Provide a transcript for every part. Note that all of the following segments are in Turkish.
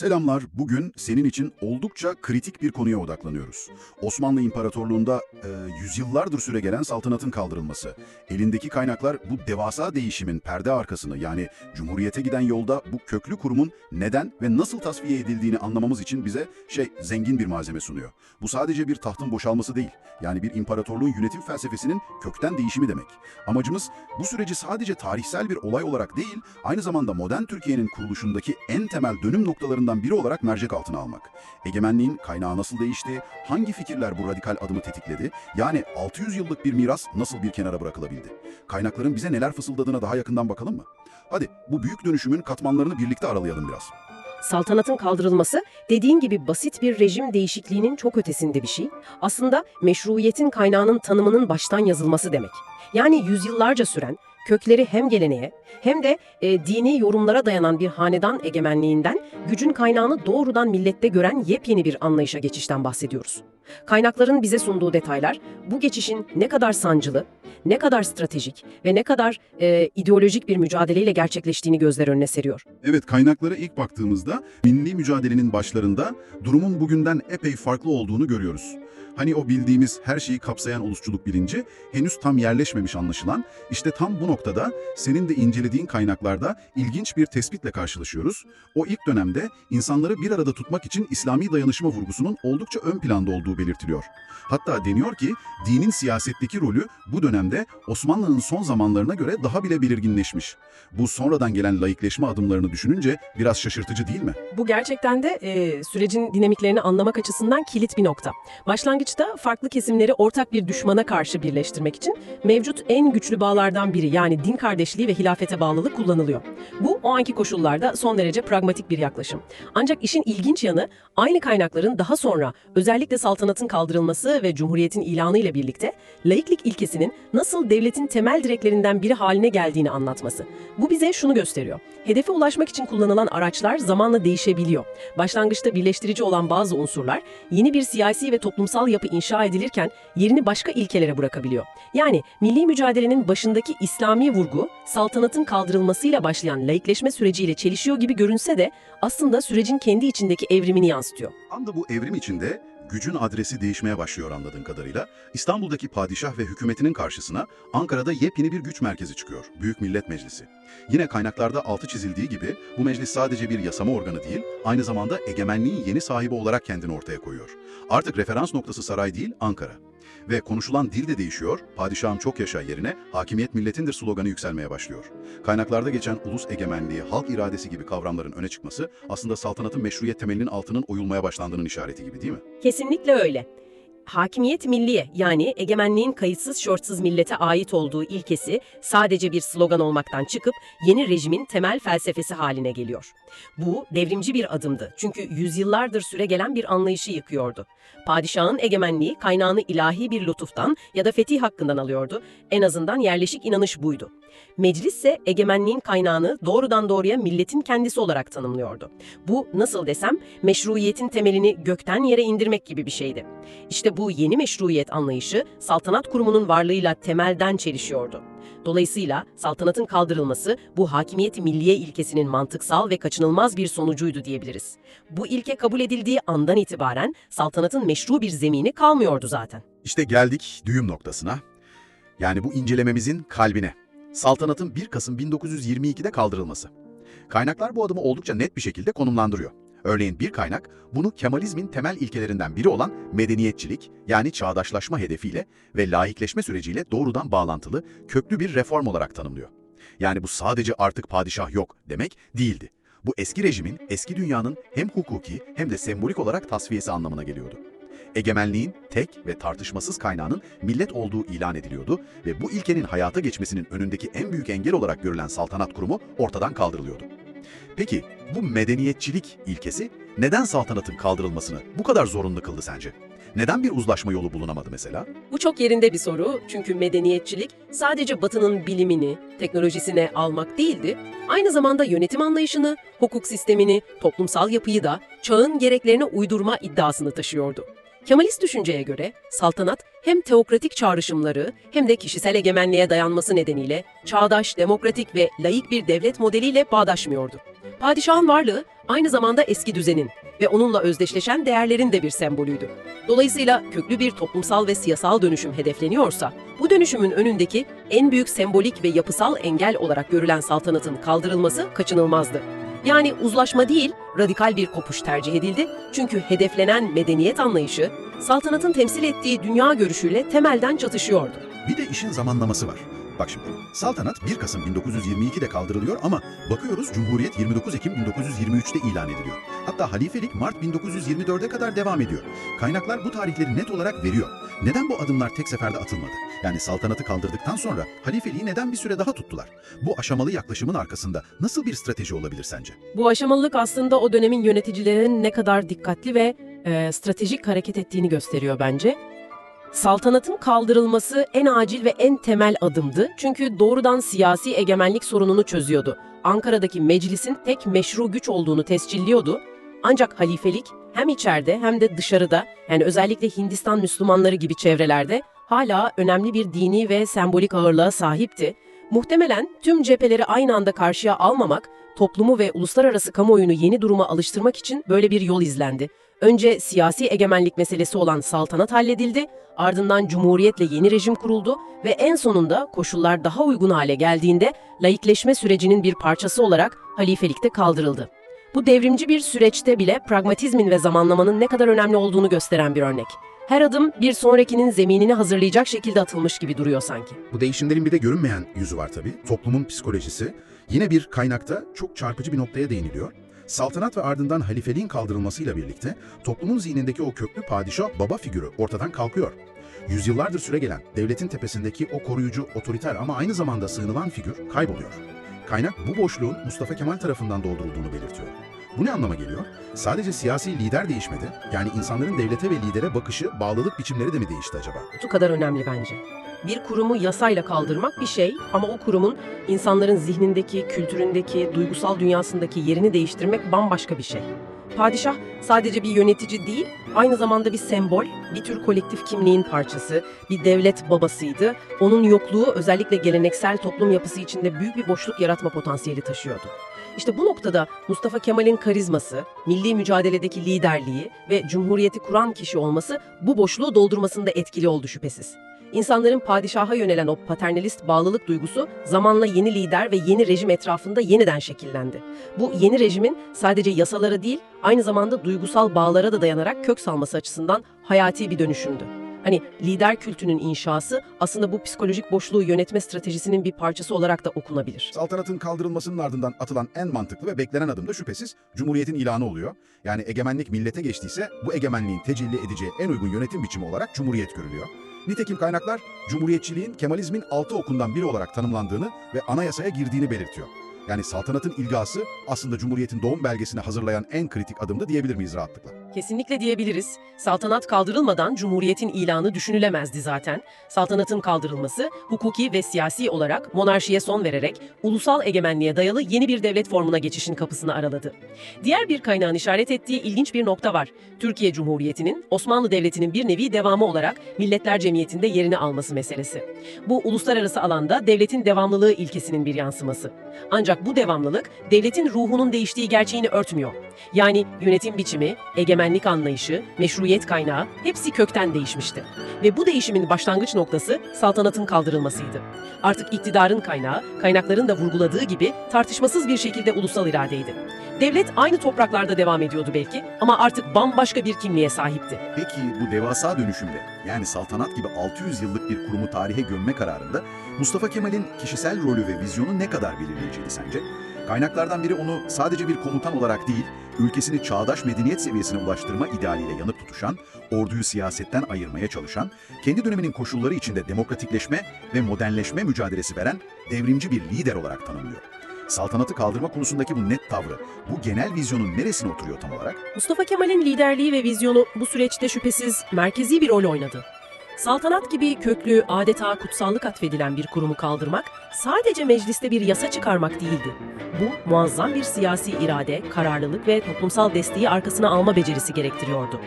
Selamlar. Bugün senin için oldukça kritik bir konuya odaklanıyoruz. Osmanlı İmparatorluğu'nda e, yüzyıllardır süre gelen saltanatın kaldırılması. Elindeki kaynaklar bu devasa değişimin perde arkasını yani Cumhuriyete giden yolda bu köklü kurumun neden ve nasıl tasfiye edildiğini anlamamız için bize şey zengin bir malzeme sunuyor. Bu sadece bir tahtın boşalması değil. Yani bir imparatorluğun yönetim felsefesinin kökten değişimi demek. Amacımız bu süreci sadece tarihsel bir olay olarak değil, aynı zamanda modern Türkiye'nin kuruluşundaki en temel dönüm noktalarından biri olarak mercek altına almak. Egemenliğin kaynağı nasıl değişti, hangi fikirler bu radikal adımı tetikledi, yani 600 yıllık bir miras nasıl bir kenara bırakılabildi? Kaynakların bize neler fısıldadığına daha yakından bakalım mı? Hadi bu büyük dönüşümün katmanlarını birlikte aralayalım biraz. Saltanatın kaldırılması dediğin gibi basit bir rejim değişikliğinin çok ötesinde bir şey. Aslında meşruiyetin kaynağının tanımının baştan yazılması demek. Yani yüzyıllarca süren, kökleri hem geleneğe hem de e, dini yorumlara dayanan bir hanedan egemenliğinden gücün kaynağını doğrudan millette gören yepyeni bir anlayışa geçişten bahsediyoruz. Kaynakların bize sunduğu detaylar bu geçişin ne kadar sancılı, ne kadar stratejik ve ne kadar e, ideolojik bir mücadeleyle gerçekleştiğini gözler önüne seriyor. Evet kaynaklara ilk baktığımızda milli mücadelenin başlarında durumun bugünden epey farklı olduğunu görüyoruz. Hani o bildiğimiz her şeyi kapsayan ulusçuluk bilinci henüz tam yerleşmemiş anlaşılan işte tam bu noktada senin de incelediğin kaynaklarda ilginç bir tespitle karşılaşıyoruz. O ilk dönemde insanları bir arada tutmak için İslami dayanışma vurgusunun oldukça ön planda olduğu belirtiliyor. Hatta deniyor ki dinin siyasetteki rolü bu dönemde Osmanlı'nın son zamanlarına göre daha bile belirginleşmiş. Bu sonradan gelen laikleşme adımlarını düşününce biraz şaşırtıcı değil mi? Bu gerçekten de e, sürecin dinamiklerini anlamak açısından kilit bir nokta. Başlangıçta farklı kesimleri ortak bir düşmana karşı birleştirmek için mevcut en güçlü bağlardan biri yani din kardeşliği ve hilafete bağlılık kullanılıyor. Bu o anki koşullarda son derece pragmatik bir yaklaşım. Ancak işin ilginç yanı aynı kaynakların daha sonra özellikle saltanatın kaldırılması ve cumhuriyetin ilanı ile birlikte laiklik ilkesinin nasıl devletin temel direklerinden biri haline geldiğini anlatması. Bu bize şunu gösteriyor. Hedefe ulaşmak için kullanılan araçlar zamanla değişebiliyor. Başlangıçta birleştirici olan bazı unsurlar yeni bir siyasi ve toplumsal yapı inşa edilirken yerini başka ilkelere bırakabiliyor. Yani milli mücadelenin başındaki İslami vurgu saltanatın kaldırılmasıyla başlayan laikleşme süreciyle çelişiyor gibi görünse de aslında sürecin kendi içindeki evrimini yansıtıyor. Tam bu evrim içinde gücün adresi değişmeye başlıyor anladığın kadarıyla. İstanbul'daki padişah ve hükümetinin karşısına Ankara'da yepyeni bir güç merkezi çıkıyor. Büyük Millet Meclisi. Yine kaynaklarda altı çizildiği gibi bu meclis sadece bir yasama organı değil, aynı zamanda egemenliğin yeni sahibi olarak kendini ortaya koyuyor. Artık referans noktası saray değil, Ankara. Ve konuşulan dil de değişiyor, padişahın çok yaşa yerine hakimiyet milletindir sloganı yükselmeye başlıyor. Kaynaklarda geçen ulus egemenliği, halk iradesi gibi kavramların öne çıkması aslında saltanatın meşruiyet temelinin altının oyulmaya başlandığının işareti gibi değil mi? Kesinlikle öyle. Hakimiyet milliye yani egemenliğin kayıtsız şortsuz millete ait olduğu ilkesi sadece bir slogan olmaktan çıkıp yeni rejimin temel felsefesi haline geliyor. Bu devrimci bir adımdı çünkü yüzyıllardır süre gelen bir anlayışı yıkıyordu. Padişahın egemenliği kaynağını ilahi bir lütuftan ya da fetih hakkından alıyordu. En azından yerleşik inanış buydu. Meclis ise egemenliğin kaynağını doğrudan doğruya milletin kendisi olarak tanımlıyordu. Bu nasıl desem meşruiyetin temelini gökten yere indirmek gibi bir şeydi. İşte bu yeni meşruiyet anlayışı saltanat kurumunun varlığıyla temelden çelişiyordu. Dolayısıyla saltanatın kaldırılması bu hakimiyet milliye ilkesinin mantıksal ve kaçınılmaz bir sonucuydu diyebiliriz. Bu ilke kabul edildiği andan itibaren saltanatın meşru bir zemini kalmıyordu zaten. İşte geldik düğüm noktasına. Yani bu incelememizin kalbine. Saltanatın 1 Kasım 1922'de kaldırılması. Kaynaklar bu adımı oldukça net bir şekilde konumlandırıyor. Örneğin bir kaynak bunu Kemalizmin temel ilkelerinden biri olan medeniyetçilik yani çağdaşlaşma hedefiyle ve laikleşme süreciyle doğrudan bağlantılı köklü bir reform olarak tanımlıyor. Yani bu sadece artık padişah yok demek değildi. Bu eski rejimin, eski dünyanın hem hukuki hem de sembolik olarak tasfiyesi anlamına geliyordu. Egemenliğin tek ve tartışmasız kaynağının millet olduğu ilan ediliyordu ve bu ilkenin hayata geçmesinin önündeki en büyük engel olarak görülen saltanat kurumu ortadan kaldırılıyordu. Peki bu medeniyetçilik ilkesi neden saltanatın kaldırılmasını bu kadar zorunlu kıldı sence? Neden bir uzlaşma yolu bulunamadı mesela? Bu çok yerinde bir soru çünkü medeniyetçilik sadece Batı'nın bilimini, teknolojisine almak değildi, aynı zamanda yönetim anlayışını, hukuk sistemini, toplumsal yapıyı da çağın gereklerine uydurma iddiasını taşıyordu. Kemalist düşünceye göre saltanat hem teokratik çağrışımları hem de kişisel egemenliğe dayanması nedeniyle çağdaş, demokratik ve laik bir devlet modeliyle bağdaşmıyordu. Padişahın varlığı aynı zamanda eski düzenin ve onunla özdeşleşen değerlerin de bir sembolüydü. Dolayısıyla köklü bir toplumsal ve siyasal dönüşüm hedefleniyorsa, bu dönüşümün önündeki en büyük sembolik ve yapısal engel olarak görülen saltanatın kaldırılması kaçınılmazdı. Yani uzlaşma değil, radikal bir kopuş tercih edildi. Çünkü hedeflenen medeniyet anlayışı, saltanatın temsil ettiği dünya görüşüyle temelden çatışıyordu. Bir de işin zamanlaması var. Bak şimdi, saltanat 1 Kasım 1922'de kaldırılıyor ama bakıyoruz Cumhuriyet 29 Ekim 1923'te ilan ediliyor. Hatta halifelik Mart 1924'e kadar devam ediyor. Kaynaklar bu tarihleri net olarak veriyor. Neden bu adımlar tek seferde atılmadı? Yani saltanatı kaldırdıktan sonra halifeliği neden bir süre daha tuttular? Bu aşamalı yaklaşımın arkasında nasıl bir strateji olabilir sence? Bu aşamalılık aslında o dönemin yöneticilerinin ne kadar dikkatli ve e, stratejik hareket ettiğini gösteriyor bence. Saltanatın kaldırılması en acil ve en temel adımdı. Çünkü doğrudan siyasi egemenlik sorununu çözüyordu. Ankara'daki meclisin tek meşru güç olduğunu tescilliyordu. Ancak halifelik hem içeride hem de dışarıda yani özellikle Hindistan Müslümanları gibi çevrelerde hala önemli bir dini ve sembolik ağırlığa sahipti. Muhtemelen tüm cepheleri aynı anda karşıya almamak, toplumu ve uluslararası kamuoyunu yeni duruma alıştırmak için böyle bir yol izlendi. Önce siyasi egemenlik meselesi olan saltanat halledildi, ardından cumhuriyetle yeni rejim kuruldu ve en sonunda koşullar daha uygun hale geldiğinde laikleşme sürecinin bir parçası olarak halifelikte kaldırıldı. Bu devrimci bir süreçte bile pragmatizmin ve zamanlamanın ne kadar önemli olduğunu gösteren bir örnek. Her adım bir sonrakinin zeminini hazırlayacak şekilde atılmış gibi duruyor sanki. Bu değişimlerin bir de görünmeyen yüzü var tabii. Toplumun psikolojisi. Yine bir kaynakta çok çarpıcı bir noktaya değiniliyor. Saltanat ve ardından halifeliğin kaldırılmasıyla birlikte toplumun zihnindeki o köklü padişah baba figürü ortadan kalkıyor. Yüzyıllardır süre gelen devletin tepesindeki o koruyucu, otoriter ama aynı zamanda sığınılan figür kayboluyor. Kaynak bu boşluğun Mustafa Kemal tarafından doldurulduğunu belirtiyor. Bu ne anlama geliyor? Sadece siyasi lider değişmedi. Yani insanların devlete ve lidere bakışı, bağlılık biçimleri de mi değişti acaba? Bu kadar önemli bence. Bir kurumu yasayla kaldırmak bir şey ama o kurumun insanların zihnindeki, kültüründeki, duygusal dünyasındaki yerini değiştirmek bambaşka bir şey. Padişah sadece bir yönetici değil, aynı zamanda bir sembol, bir tür kolektif kimliğin parçası, bir devlet babasıydı. Onun yokluğu özellikle geleneksel toplum yapısı içinde büyük bir boşluk yaratma potansiyeli taşıyordu. İşte bu noktada Mustafa Kemal'in karizması, milli mücadeledeki liderliği ve cumhuriyeti kuran kişi olması bu boşluğu doldurmasında etkili oldu şüphesiz. İnsanların padişaha yönelen o paternalist bağlılık duygusu zamanla yeni lider ve yeni rejim etrafında yeniden şekillendi. Bu yeni rejimin sadece yasalara değil, aynı zamanda duygusal bağlara da dayanarak kök salması açısından hayati bir dönüşümdü. Hani lider kültünün inşası aslında bu psikolojik boşluğu yönetme stratejisinin bir parçası olarak da okunabilir. Saltanatın kaldırılmasının ardından atılan en mantıklı ve beklenen adım da şüphesiz Cumhuriyet'in ilanı oluyor. Yani egemenlik millete geçtiyse bu egemenliğin tecelli edeceği en uygun yönetim biçimi olarak Cumhuriyet görülüyor. Nitekim kaynaklar Cumhuriyetçiliğin Kemalizmin altı okundan biri olarak tanımlandığını ve anayasaya girdiğini belirtiyor. Yani saltanatın ilgası aslında Cumhuriyet'in doğum belgesini hazırlayan en kritik adımdı diyebilir miyiz rahatlıkla? Kesinlikle diyebiliriz. Saltanat kaldırılmadan Cumhuriyet'in ilanı düşünülemezdi zaten. Saltanatın kaldırılması, hukuki ve siyasi olarak monarşiye son vererek ulusal egemenliğe dayalı yeni bir devlet formuna geçişin kapısını araladı. Diğer bir kaynağın işaret ettiği ilginç bir nokta var. Türkiye Cumhuriyeti'nin Osmanlı Devleti'nin bir nevi devamı olarak Milletler Cemiyeti'nde yerini alması meselesi. Bu uluslararası alanda devletin devamlılığı ilkesinin bir yansıması. Ancak bu devamlılık devletin ruhunun değiştiği gerçeğini örtmüyor. Yani yönetim biçimi, egemenlik anlayışı, meşruiyet kaynağı hepsi kökten değişmişti. Ve bu değişimin başlangıç noktası saltanatın kaldırılmasıydı. Artık iktidarın kaynağı, kaynakların da vurguladığı gibi tartışmasız bir şekilde ulusal iradeydi. Devlet aynı topraklarda devam ediyordu belki ama artık bambaşka bir kimliğe sahipti. Peki bu devasa dönüşümde yani saltanat gibi 600 yıllık bir kurumu tarihe gömme kararında Mustafa Kemal'in kişisel rolü ve vizyonu ne kadar belirleyiciydi sence? Kaynaklardan biri onu sadece bir komutan olarak değil, ülkesini çağdaş medeniyet seviyesine ulaştırma idealiyle yanıp tutuşan, orduyu siyasetten ayırmaya çalışan, kendi döneminin koşulları içinde demokratikleşme ve modernleşme mücadelesi veren devrimci bir lider olarak tanımlıyor. Saltanatı kaldırma konusundaki bu net tavrı, bu genel vizyonun neresine oturuyor tam olarak? Mustafa Kemal'in liderliği ve vizyonu bu süreçte şüphesiz merkezi bir rol oynadı. Saltanat gibi köklü, adeta kutsallık atfedilen bir kurumu kaldırmak, sadece mecliste bir yasa çıkarmak değildi. Bu, muazzam bir siyasi irade, kararlılık ve toplumsal desteği arkasına alma becerisi gerektiriyordu.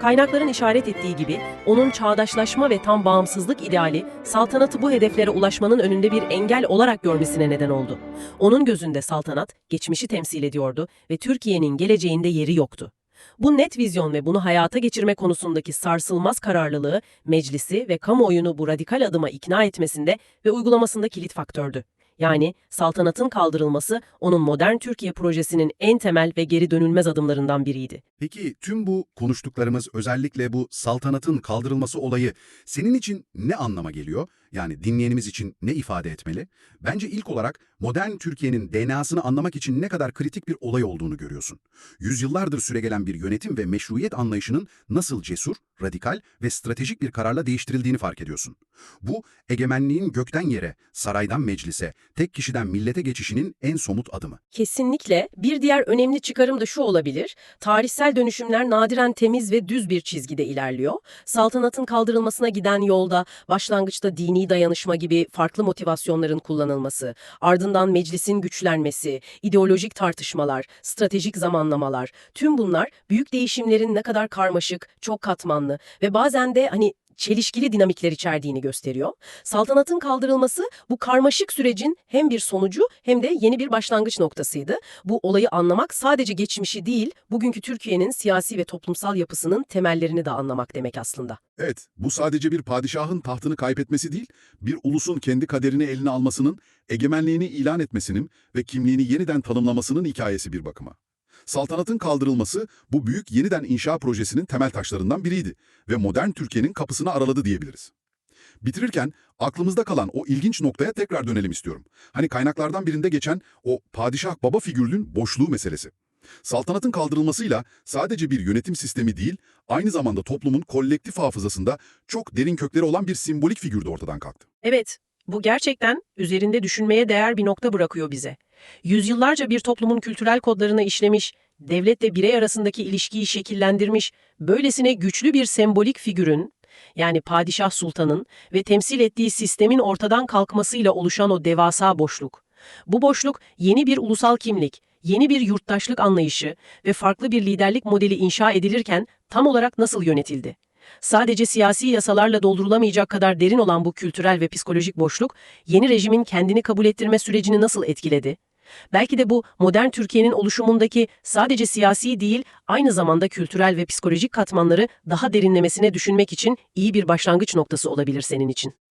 Kaynakların işaret ettiği gibi, onun çağdaşlaşma ve tam bağımsızlık ideali, saltanatı bu hedeflere ulaşmanın önünde bir engel olarak görmesine neden oldu. Onun gözünde saltanat, geçmişi temsil ediyordu ve Türkiye'nin geleceğinde yeri yoktu. Bu net vizyon ve bunu hayata geçirme konusundaki sarsılmaz kararlılığı, meclisi ve kamuoyunu bu radikal adıma ikna etmesinde ve uygulamasında kilit faktördü. Yani saltanatın kaldırılması onun modern Türkiye projesinin en temel ve geri dönülmez adımlarından biriydi. Peki tüm bu konuştuklarımız özellikle bu saltanatın kaldırılması olayı senin için ne anlama geliyor? Yani dinleyenimiz için ne ifade etmeli? Bence ilk olarak modern Türkiye'nin DNA'sını anlamak için ne kadar kritik bir olay olduğunu görüyorsun. Yüzyıllardır süregelen bir yönetim ve meşruiyet anlayışının nasıl cesur, radikal ve stratejik bir kararla değiştirildiğini fark ediyorsun. Bu, egemenliğin gökten yere, saraydan meclise, tek kişiden millete geçişinin en somut adımı. Kesinlikle bir diğer önemli çıkarım da şu olabilir. Tarihsel dönüşümler nadiren temiz ve düz bir çizgide ilerliyor. Saltanatın kaldırılmasına giden yolda başlangıçta dini dayanışma gibi farklı motivasyonların kullanılması, ardından meclisin güçlenmesi, ideolojik tartışmalar, stratejik zamanlamalar, tüm bunlar büyük değişimlerin ne kadar karmaşık, çok katmanlı ve bazen de hani çelişkili dinamikler içerdiğini gösteriyor. Saltanatın kaldırılması bu karmaşık sürecin hem bir sonucu hem de yeni bir başlangıç noktasıydı. Bu olayı anlamak sadece geçmişi değil, bugünkü Türkiye'nin siyasi ve toplumsal yapısının temellerini de anlamak demek aslında. Evet, bu sadece bir padişahın tahtını kaybetmesi değil, bir ulusun kendi kaderini eline almasının, egemenliğini ilan etmesinin ve kimliğini yeniden tanımlamasının hikayesi bir bakıma. Saltanatın kaldırılması bu büyük yeniden inşa projesinin temel taşlarından biriydi ve modern Türkiye'nin kapısını araladı diyebiliriz. Bitirirken aklımızda kalan o ilginç noktaya tekrar dönelim istiyorum. Hani kaynaklardan birinde geçen o padişah baba figürünün boşluğu meselesi. Saltanatın kaldırılmasıyla sadece bir yönetim sistemi değil, aynı zamanda toplumun kolektif hafızasında çok derin kökleri olan bir simbolik figür de ortadan kalktı. Evet, bu gerçekten üzerinde düşünmeye değer bir nokta bırakıyor bize. Yüzyıllarca bir toplumun kültürel kodlarına işlemiş, devletle birey arasındaki ilişkiyi şekillendirmiş, böylesine güçlü bir sembolik figürün, yani padişah sultanın ve temsil ettiği sistemin ortadan kalkmasıyla oluşan o devasa boşluk. Bu boşluk yeni bir ulusal kimlik, yeni bir yurttaşlık anlayışı ve farklı bir liderlik modeli inşa edilirken tam olarak nasıl yönetildi? Sadece siyasi yasalarla doldurulamayacak kadar derin olan bu kültürel ve psikolojik boşluk, yeni rejimin kendini kabul ettirme sürecini nasıl etkiledi? Belki de bu modern Türkiye'nin oluşumundaki sadece siyasi değil, aynı zamanda kültürel ve psikolojik katmanları daha derinlemesine düşünmek için iyi bir başlangıç noktası olabilir senin için.